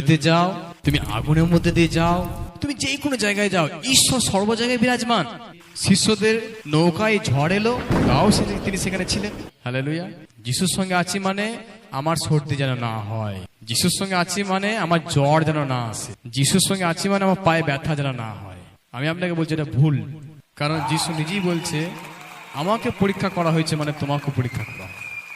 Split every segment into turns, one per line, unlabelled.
নদীতে যাও। তুমি আগুনের মধ্যে দিয়ে যাও। তুমি যে কোনো জায়গায় যাও। ঈশ্বর সর্ব জায়গায় বিরাজমান। শিষ্যদের নৌকায় ঝড় এলো, তাও তিনি সেখানে ছিলেন। হালেলুয়া যিশুর সঙ্গে আছি মানে আমার সর্দি যেন না হয়। যিশুর সঙ্গে আছি মানে আমার জ্বর যেন না আসে। যিশুর সঙ্গে আছি মানে আমার পায়ে ব্যথা যেন না হয়। আমি আপনাকে বলছি, এটা ভুল। কারণ যিশু নিজেই বলছে, আমাকে পরীক্ষা করা হয়েছে মানে তোমাকে পরীক্ষা করা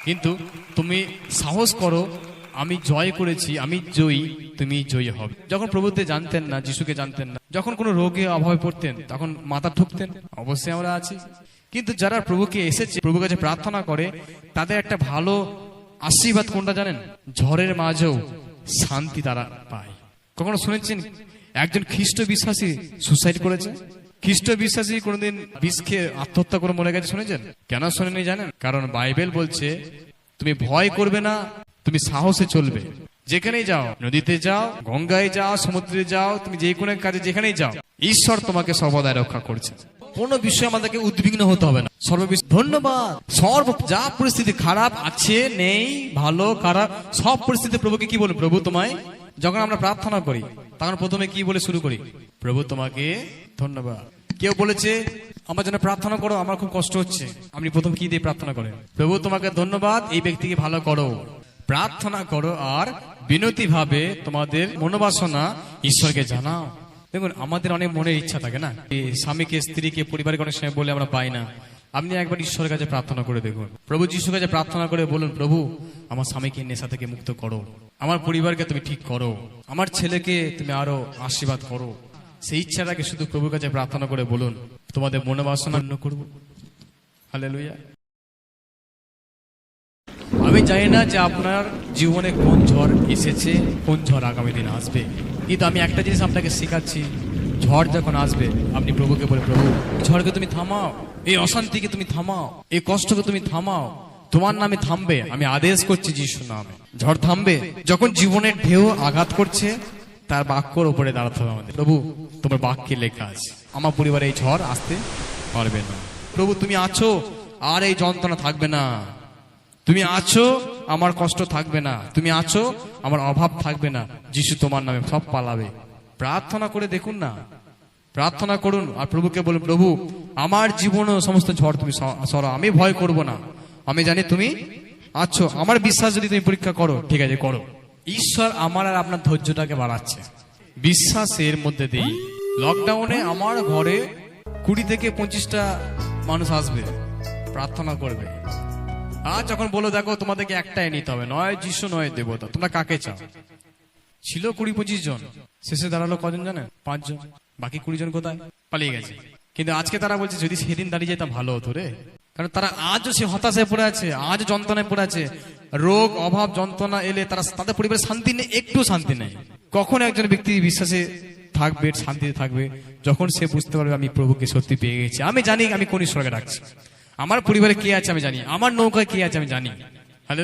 কিন্তু তুমি সাহস করো, আমি জয় করেছি, আমি জয়ী। তুমি জয়ী হবে যখন প্রভুতে জানতেন না, যিশুকে জানতেন না, যখন কোনো রোগে অভাবে পড়তেন, তখন মাথা ঠুকতেন, অবশ্যই আমরা আছি। কিন্তু যারা প্রভুকে এসেছে, প্রভুর কাছে প্রার্থনা করে, তাদের একটা ভালো আশীর্বাদ কোনটা জানেন? ঝড়ের মাঝেও শান্তি তারা পায়। কখনো শুনেছেন? একজন খ্রিস্ট বিশ্বাসী সুসাইড করেছে। খ্রিস্ট বিশ্বাসী কোনোদিন বিষ খেয়ে আত্মহত্যা করে মরে গেছে শুনেছেন? কেন শোনেনি জানেন? কারণ বাইবেল বলছে, তুমি ভয় করবে না, তুমি সাহসে চলবে। যেখানেই যাও, নদীতে যাও, গঙ্গায় যাও, সমুদ্রে যাও, তুমি যে কোনো কাজে যেখানেই যাও, ঈশ্বর তোমাকে সর্বদাই রক্ষা করছে। কোনো বিষয়ে আমাদেরকে উদ্বিগ্ন হতে হবে না। সর্ববিশ ধন্যবাদ। সর্ব যা পরিস্থিতি খারাপ আছে, নেই, ভালো, খারাপ, সব পরিস্থিতি প্রভুকে কি বলব? প্রভু তোমায় যখন আমরা প্রার্থনা করি, তখন প্রথমে কি বলে শুরু করি? প্রভু তোমাকে ধন্যবাদ। কেউ বলেছে, আমার জন্য প্রার্থনা করো, আমার খুব কষ্ট হচ্ছে। আপনি প্রথম কি দিয়ে প্রার্থনা করেন? প্রভু তোমাকে ধন্যবাদ, এই ব্যক্তিকে ভালো করো। প্রার্থনা করো আর বিনতি ভাবে তোমাদের মনোবাসনা ঈশ্বরকে জানাও। দেখুন, আমাদের অনেক মনের ইচ্ছা থাকে না? স্বামীকে, স্ত্রীকে পরিবারকে অনেক সময় বলে আমরা পাই না। আপনি একবার ঈশ্বরের কাছে প্রার্থনা করে দেখুন। প্রভু যিশুর কাছে প্রার্থনা করে বলুন, প্রভু, আমার স্বামীকে নেশা থেকে মুক্ত করো। আমার পরিবারকে তুমি ঠিক করো। আমার ছেলেকে তুমি আরও আশীর্বাদ করো। সেই ইচ্ছাটাকে শুধু প্রভুর কাছে প্রার্থনা করে বলুন। তোমাদের মনোবাসনা করব। হালেলুয়া। আমি জানি না যে আপনার জীবনে কোন ঝড় এসেছে, কোন ঝড় আগামী দিন আসবে। কিন্তু আমি একটা জিনিস আপনাকে শেখাচ্ছি, ঝড় যখন আসবে, আপনি প্রভুকে বলে প্রভু, ঝড়কে তুমি থামাও, এই অশান্তিকে তুমি থামাও, এই কষ্টকে তুমি থামাও, তোমার নামে থামবে, আমি আদেশ করছি যিশু নামে। ঝড় থামবে, যখন জীবনের ঢেউ আঘাত করছে, তার বাক্যর উপরে দাঁড়াতে হবে আমাদের। প্রভু, তোমার বাক্যে লেখা আছে, আমার পরিবারে এই ঝড় আসতে পারবে না। প্রভু, তুমি আছো, আর এই যন্ত্রণা থাকবে না। তুমি আছো, আমার কষ্ট থাকবে না। তুমি আছো, আমার অভাব থাকবে না। যিশু তোমার নামে সব পালাবে। প্রার্থনা করে দেখুন না। প্রার্থনা করুন আর প্রভুকে বলুন, প্রভু, আমার জীবনে সমস্ত ঝড় তুমি স- সরাও। আমি ভয় করব না। আমি জানি তুমি আছো। আমার বিশ্বাস যদি তুমি পরীক্ষা করো, ঠিক আছে, করো। ঈশ্বর আমার আর আপনার ধৈর্যটাকে বাড়াচ্ছে। বিশ্বাসের মধ্যে দিই লকডাউনে আমার ঘরে কুড়ি থেকে পঁচিশটা মানুষ আসবে। প্রার্থনা করবে। আর যখন বলো দেখো, তোমাদেরকে একটাই নিতে হবে, নয় যিশু, নয় দেবতা, তোমরা কাকে চাও? ছিল কুড়ি পঁচিশ জন, শেষে দাঁড়াল কজন জানে পাঁচজন বাকি কুড়ি জন কোথায়? পালিয়ে গেছে। কিন্তু আজকে তারা বলছে, যদি সেদিন দাঁড়িয়ে যেতাম, ভালো হতো রে। কারণ তারা আজও সে হতাশায় পড়ে আছে আজ যন্ত্রণায় পড়ে আছে। রোগ, অভাব, যন্ত্রণা এলে তারা তাদের পরিবারের শান্তি নেই, একটু শান্তি নেই। কখন একজন ব্যক্তি বিশ্বাসে থাকবে, শান্তিতে থাকবে, যখন সে বুঝতে পারবে আমি প্রভুকে সত্যি পেয়ে গেছি। আমি জানি, আমি কোন ঈশ্বরকে ডাকছি। আমার পরিবারে কে আছে আমি জানি আমার নৌকায় কে আছে আমি জানি। হালে